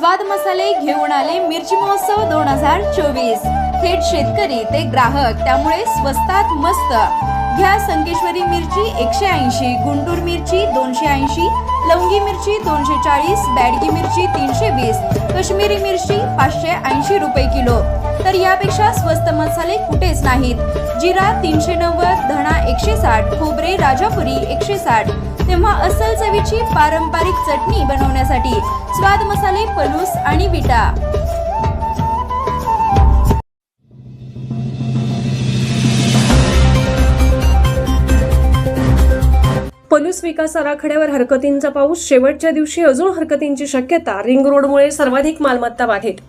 स्वाद मसाले घेऊन आले मिरची महोत्सव दोन हजार चोवीस. थेट शेतकरी ते ग्राहक त्यामुळे स्वस्तात मस्त. घ्या संकेश्वरी मिरची एकशे ऐंशी गुंटूर मिरची दोनशे ऐंशी लवंगी मिरची दोनशे चाळीस बॅडगी मिरची तीनशे वीस कश्मीरी मिरची पाचशे ऐंशी रुपये किलो. तर यापेक्षा स्वस्त मसाले कुठेच नाहीत. जिरा तीनशे नव्वद धणा एकशे साठ खोबरे राजापुरी एकशे साठ. तेव्हा अस्सल चवीची पारंपरिक चटणी बनवण्यासाठी स्वाद मसाले पलूस आणि विटा. पलूस विकास आराखड्यावर हरकतींचा पाऊस. शेवटच्या दिवशी अजून हरकतींची शक्यता. रिंग रोडमुळे सर्वाधिक मालमत्ता बाधित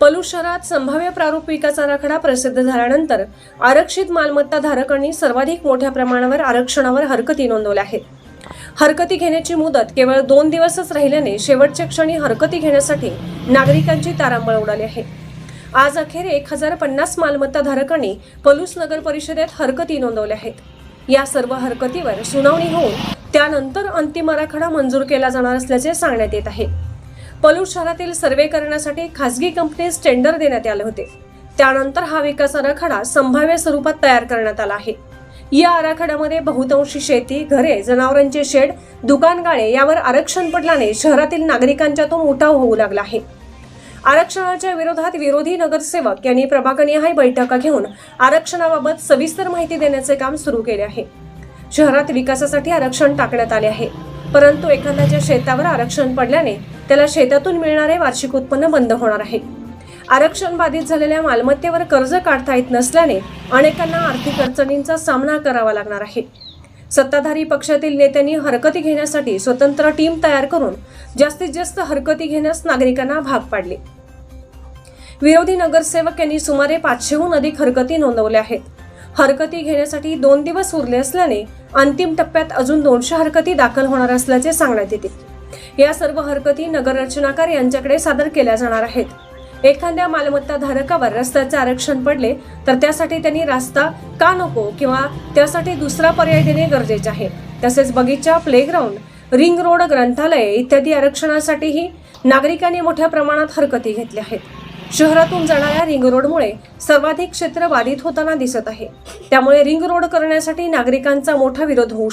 पलूस शहरात संभाव्य प्रारूप विकास आराखडा प्रसिद्ध झाल्यानंतर आरक्षित मालमत्ता धारकांनी सर्वाधिक मोठ्या प्रमाणावर आरक्षणावर हरकती नोंदवल्या आहेत. हरकती घेण्याची मुदत केवळ दोन दिवसच राहिल्याने शेवटच्या क्षणी हरकती घेण्यासाठी नागरिकांची तारांबळ उडाली आहे. आज अखेर एक हजार पन्नास मालमत्ता धारकांनी पलूस नगर परिषदेत हरकती नोंदवल्या आहेत. या सर्व हरकतीवर सुनावणी होऊन त्यानंतर अंतिम आराखडा मंजूर केला जाणार असल्याचे सांगण्यात येत आहे. पलूर शहरातील सर्वे करण्यासाठी खासगी कंपनीस टेंडर देण्यात आले होते. त्यानंतर हा विकास आराखडा संभाव्य स्वरूपात तयार करण्यात आला आहे. या आराखड्यामध्ये बहुतांशी शेती घरे जनावरांचे शेड दुकान गाळे यावर आरक्षण पडल्याने शहरातील नागरिकांच्या तो उठाव होऊ लागला आहे. आरक्षणाच्या विरोधात विरोधी नगरसेवक यांनी प्रभागनिहाय बैठका घेऊन आरक्षणाबाबत सविस्तर माहिती देण्याचे काम सुरू केले आहे. शहरात विकासासाठी आरक्षण टाकण्यात आले आहे. परंतु एखाद्याच्या शेतावर आरक्षण पडल्याने त्याला शेतातून मिळणारे वार्षिक उत्पन्न बंद होणार आहे. आरक्षण बाधित झालेल्या मालमत्तेवर कर्ज काढता येत नसल्याने अनेकांना आर्थिक अडचणींचा सामना करावा लागणार आहे. सत्ताधारी पक्षातील नेत्यांनी हरकती घेण्यासाठी स्वतंत्र टीम तयार करून जास्तीत जास्त हरकती घेण्यास नागरिकांना भाग पाडले. विरोधी नगरसेवक यांनी सुमारे पाचशेहून अधिक हरकती नोंदवल्या आहेत. हरकती घेण्यासाठी दोन दिवस उरले असल्याने अंतिम टप्प्यात अजून दोनशे हरकती दाखल होणार असल्याचे सांगण्यात येते. या सर्व हरकती नगररचनाकार यांच्याकडे सादर केल्या जाणार आहेत. एखाद्या मालमत्ता धारकावर रस्त्याचे आरक्षण पडले तर त्यासाठी त्यांनी रस्ता का नको किंवा त्यासाठी दुसरा पर्याय देणे गरजेचे आहे. तसेच बगीचा प्लेग्राऊंड रिंग रोड ग्रंथालय इत्यादी आरक्षणासाठीही नागरिकांनी मोठ्या प्रमाणात हरकती घेतल्या आहेत. शहरातून जाणाऱ्या रिंग रोडमुळे सर्वाधिक क्षेत्र बाधित होताना दिसत आहे. त्यामुळे रिंग रोड करण्यासाठी नागरिकांचा मोठा विरोध होऊ